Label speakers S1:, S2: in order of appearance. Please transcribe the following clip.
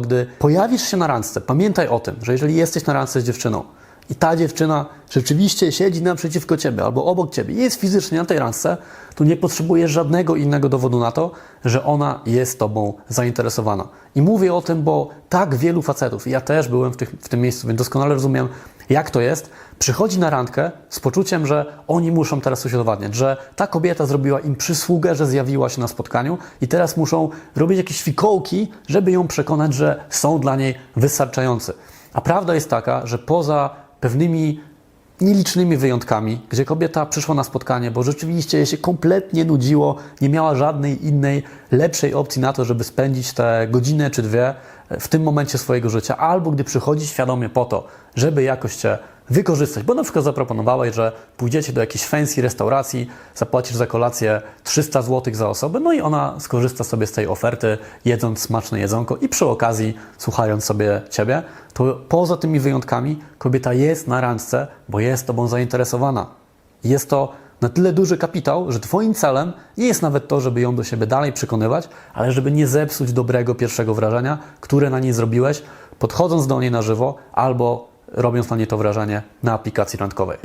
S1: Gdy pojawisz się na randce, pamiętaj o tym, że jeżeli jesteś na randce z dziewczyną i ta dziewczyna rzeczywiście siedzi naprzeciwko ciebie albo obok ciebie, jest fizycznie na tej randce, to nie potrzebujesz żadnego innego dowodu na to, że ona jest tobą zainteresowana. I mówię o tym, bo tak wielu facetów, ja też byłem w, tych, w tym miejscu, więc doskonale rozumiem, jak to jest, przychodzi na randkę z poczuciem, że oni muszą teraz coś udowadniać, że ta kobieta zrobiła im przysługę, że zjawiła się na spotkaniu i teraz muszą robić jakieś fikołki, żeby ją przekonać, że są dla niej wystarczający. A prawda jest taka, że poza pewnymi nielicznymi wyjątkami, gdzie kobieta przyszła na spotkanie, bo rzeczywiście jej się kompletnie nudziło, nie miała żadnej innej, lepszej opcji na to, żeby spędzić te godzinę czy dwie w tym momencie swojego życia, albo gdy przychodzi świadomie po to, żeby jakoś Cię wykorzystać, bo na przykład zaproponowałeś, że pójdziecie do jakiejś fancy restauracji, zapłacisz za kolację 300 zł za osobę, no i ona skorzysta sobie z tej oferty, jedząc smaczne jedzonko i przy okazji słuchając sobie Ciebie, to poza tymi wyjątkami kobieta jest na randce, bo jest Tobą zainteresowana. Jest to na tyle duży kapitał, że Twoim celem nie jest nawet to, żeby ją do siebie dalej przekonywać, ale żeby nie zepsuć dobrego pierwszego wrażenia, które na niej zrobiłeś, podchodząc do niej na żywo albo robiąc na niej to wrażenie na aplikacji randkowej.